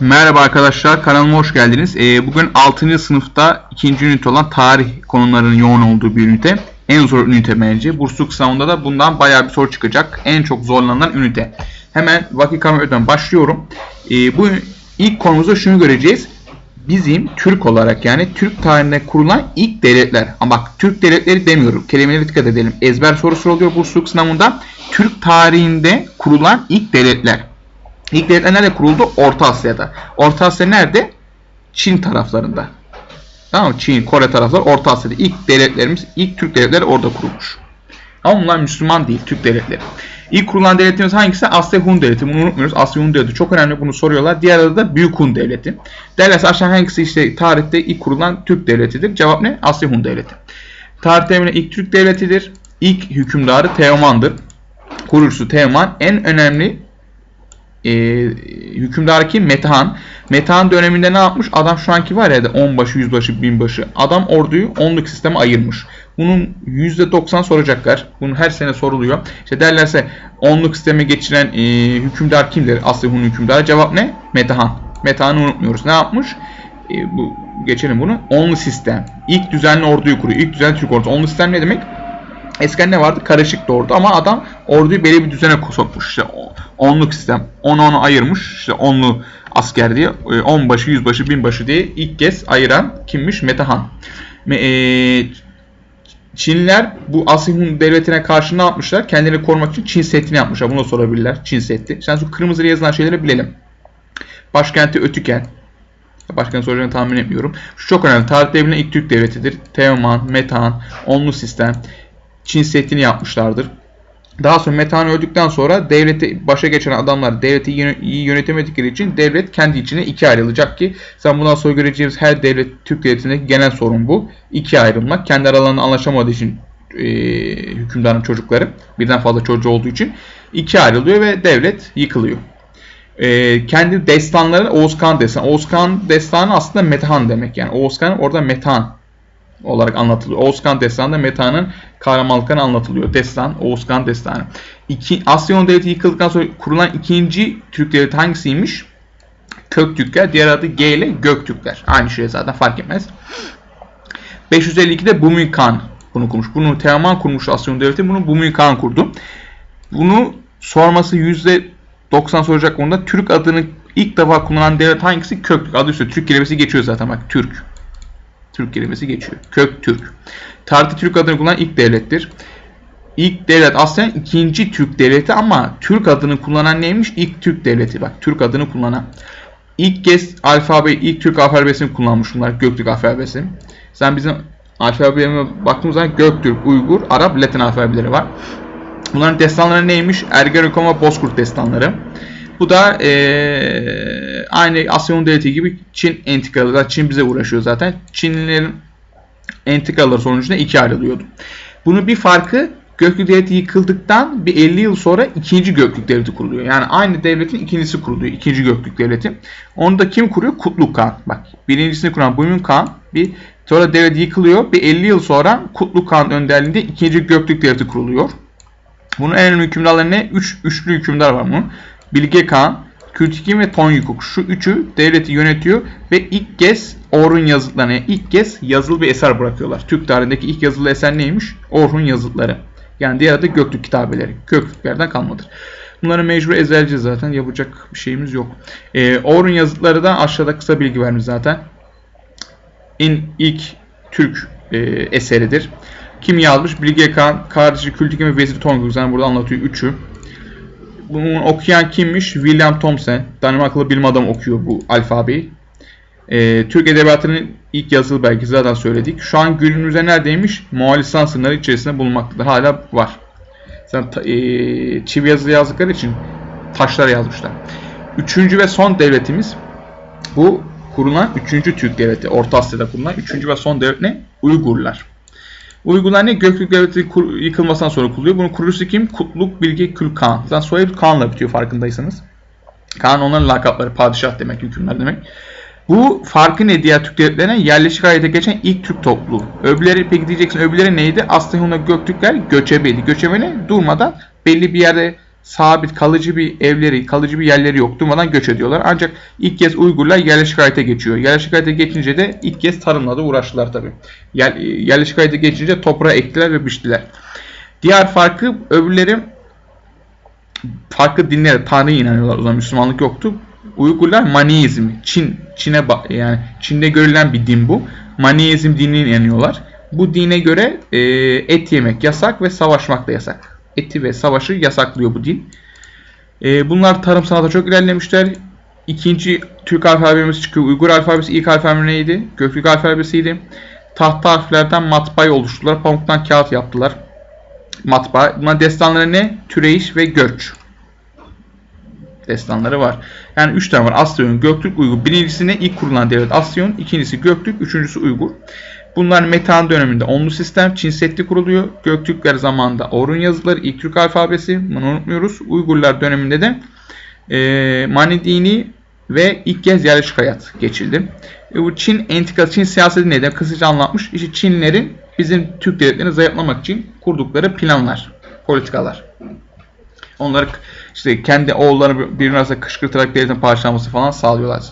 Merhaba arkadaşlar, kanalıma hoş geldiniz. Ee, bugün 6. sınıfta 2. ünite olan tarih konularının yoğun olduğu bir ünite. En zor ünite bence. Bursluluk sınavında da bundan bayağı bir soru çıkacak. En çok zorlanan ünite. Hemen vakit kaybetmeden başlıyorum. Ee, bu ilk konumuzda şunu göreceğiz. Bizim Türk olarak yani Türk tarihinde kurulan ilk devletler. Ama bak Türk devletleri demiyorum. Kelimelere dikkat edelim. Ezber sorusu oluyor bursluluk sınavında. Türk tarihinde kurulan ilk devletler. İlk devletler nerede kuruldu? Orta Asya'da. Orta Asya nerede? Çin taraflarında. Tamam mı? Çin, Kore tarafları Orta Asya'da. İlk devletlerimiz, ilk Türk devletleri orada kurulmuş. Ama bunlar Müslüman değil, Türk devletleri. İlk kurulan devletimiz hangisi? Asya Hun Devleti. Bunu unutmuyoruz. Asya Hun Devleti çok önemli. Bunu soruyorlar. Diğer adı da Büyük Hun Devleti. Derlerse aşağı hangisi işte tarihte ilk kurulan Türk devletidir? Cevap ne? Asya Hun Devleti. Tarihte emine ilk Türk devletidir. İlk hükümdarı Teoman'dır. Kurucusu Teoman. En önemli e, hükümdar kim? Metehan. Metehan döneminde ne yapmış? Adam şu anki var ya da 10 başı, 100 başı, 1000 başı. Adam orduyu onluk sisteme ayırmış. Bunun %90 soracaklar. Bunun her sene soruluyor. İşte derlerse onluk sisteme geçiren e, hükümdar kimdir? Asya Hun hükümdarı. Cevap ne? Metehan. Metehan'ı unutmuyoruz. Ne yapmış? E, bu geçelim bunu. Onlu sistem. İlk düzenli orduyu kuruyor. İlk düzenli Türk ordusu. Onlu sistem ne demek? Eskiden ne vardı? Karışık ordu ama adam orduyu belli bir düzene sokmuş. İşte onluk sistem. Onu onu ayırmış. İşte onlu asker diye. e, On başı, yüz başı, bin başı diye ilk kez ayıran kimmiş? Metehan. Me- e, Çinliler bu Asya Hun devletine karşı ne yapmışlar? Kendilerini korumak için Çin Seddi'ni yapmışlar. Bunu da sorabilirler. Çin Seddi. Sen şu kırmızı yazılan şeyleri bilelim. Başkenti Ötüken. Başkanı soracağını tahmin etmiyorum. Şu çok önemli. Tarihte bilinen ilk Türk devletidir. Teoman, Metehan, Onlu sistem, Çin Seddi'ni yapmışlardır. Daha sonra Metehan öldükten sonra devleti başa geçen adamlar devleti iyi yönetemedikleri için devlet kendi içine ikiye ayrılacak ki sen bundan sonra göreceğimiz her devlet Türk devletindeki genel sorun bu. İkiye ayrılmak. Kendi aralarında anlaşamadığı için e, hükümdarın çocukları birden fazla çocuğu olduğu için ikiye ayrılıyor ve devlet yıkılıyor. E, kendi destanları Oğuz Kağan destanı. Oğuz Kağan destanı aslında Metehan demek yani. Oğuz Kağan orada Metehan olarak anlatılıyor. Oğuzkan Destanı'nda Meta'nın kahramanlıkları anlatılıyor. Destan, Oğuzkan Destanı. İki, Asya Hun Devleti yıkıldıktan sonra kurulan ikinci Türk Devleti hangisiymiş? Köktürkler. Diğer adı G ile Göktürkler. Aynı şey zaten fark etmez. 552'de Bumil Khan bunu kurmuş. Bunu Teoman kurmuş Asya Hun Devleti. Bunu Bumil Khan kurdu. Bunu sorması %90 soracak konuda Türk adını ilk defa kullanılan devlet hangisi? Köktürk. Adı üstünde Türk kelimesi geçiyor zaten bak Türk. Türk kelimesi geçiyor. Kök Türk. Tarihte Türk adını kullanan ilk devlettir. İlk devlet aslında ikinci Türk devleti ama Türk adını kullanan neymiş? İlk Türk devleti. Bak Türk adını kullanan. İlk kez alfabe, ilk Türk alfabesini kullanmış bunlar. Göktürk alfabesi. Sen bizim alfabelerine baktığımız zaman Göktürk, Uygur, Arap, Latin alfabeleri var. Bunların destanları neymiş? Ergenekon ve Bozkurt destanları. Bu da eee aynı Asya Hun Devleti gibi Çin entikaları. Çin bize uğraşıyor zaten. Çinlilerin entikaları sonucunda ikiye ayrılıyordu. Bunun bir farkı Göktürk Devleti yıkıldıktan bir 50 yıl sonra ikinci Göktürk Devleti kuruluyor. Yani aynı devletin ikincisi kuruluyor. ikinci Göktürk Devleti. Onu da kim kuruyor? Kutluk Kağan. Bak birincisini kuran Buymun Kağan bir sonra devlet yıkılıyor. Bir 50 yıl sonra Kutluk Kağan önderliğinde ikinci Göktürk Devleti kuruluyor. Bunun en önemli hükümdarları ne? Üç, üçlü hükümdar var bunun. Bilge Kağan, Kültikin ve Tonyukuk. Şu üçü devleti yönetiyor ve ilk kez Orhun yazıtlarına ilk kez yazılı bir eser bırakıyorlar. Türk tarihindeki ilk yazılı eser neymiş? Orhun yazıtları. Yani diğer adı Göktürk kitabeleri. Göktürklerden kalmadır. Bunları mecbur ezberleyeceğiz zaten. Yapacak bir şeyimiz yok. Ee, Orhun yazıtları da aşağıda kısa bilgi vermiş zaten. En ilk Türk e, eseridir. Kim yazmış? Bilge Kağan, kardeşi Kültikin ve Vezir Tonguk. Yani burada anlatıyor üçü. Bunu okuyan kimmiş? William Thomson. Danimarkalı bilim adamı okuyor bu alfabeyi. Ee, Türk Edebiyatı'nın ilk yazılı belgesi zaten söyledik. Şu an günümüzde neredeymiş? Moğolistan sınırları içerisinde bulunmaktadır. Hala var. Ta- ee, çivi yazılı yazdıkları için taşlar yazmışlar. Üçüncü ve son devletimiz bu kurulan üçüncü Türk devleti. Orta Asya'da kurulan üçüncü ve son devlet ne? Uygurlar. Uygurlar ne? Göktürk Devleti yıkılmasından sonra kuruluyor. Bunun kurucusu kim? Kutluk Bilge Kül Kağan. Zaten soyadı Kağan'la bitiyor farkındaysanız. Kağan onların lakapları. Padişah demek, hükümler demek. Bu farkı ne diğer Türk devletlerine? Yerleşik hayata geçen ilk Türk topluluğu. Öbürleri peki diyeceksin öbürleri neydi? Hun'a Göktürkler göçebeydi. Göçebe ne? Durmadan belli bir yerde sabit kalıcı bir evleri, kalıcı bir yerleri yok. Durmadan göç ediyorlar. Ancak ilk kez Uygurlar yerleşik hayata geçiyor. Yerleşik hayata geçince de ilk kez tarımla da uğraştılar tabii. Yer, yerleşik hayata geçince toprağa ektiler ve biçtiler. Diğer farkı öbürleri farklı dinlere, Tanrı'ya inanıyorlar. O zaman Müslümanlık yoktu. Uygurlar Maniizm, Çin, Çin'e yani Çin'de görülen bir din bu. Maniizm dinine inanıyorlar. Bu dine göre e, et yemek yasak ve savaşmak da yasak. Eti ve savaşı yasaklıyor bu din. E, bunlar tarım sanata çok ilerlemişler. İkinci Türk alfabemiz çıkıyor. Uygur alfabesi ilk alfabe neydi? Göktürk alfabesiydi. Tahta harflerden matbaayı oluşturdular. Pamuktan kağıt yaptılar. Matbaa. Bunların destanları ne? Türeyiş ve Göç destanları var. Yani 3 tane var. Asyon, Göktürk, Uygur. Birincisine ilk kurulan devlet Asyon, ikincisi Göktürk, üçüncüsü Uygur. Bunlar Metehan döneminde onlu sistem, Çin Seddi kuruluyor. Göktürkler zamanında Orhun yazıları, ilk Türk alfabesi. Bunu unutmuyoruz. Uygurlar döneminde de e, Mani dini ve ilk kez yerleşik hayat geçildi. E, bu Çin entrikası, Çin siyaseti neydi? Kısaca anlatmış. İşte Çinlerin bizim Türk devletlerini zayıflamak için kurdukları planlar, politikalar. Onları işte kendi oğullarını birbirine kışkırtarak devletin parçalanması falan sağlıyorlar.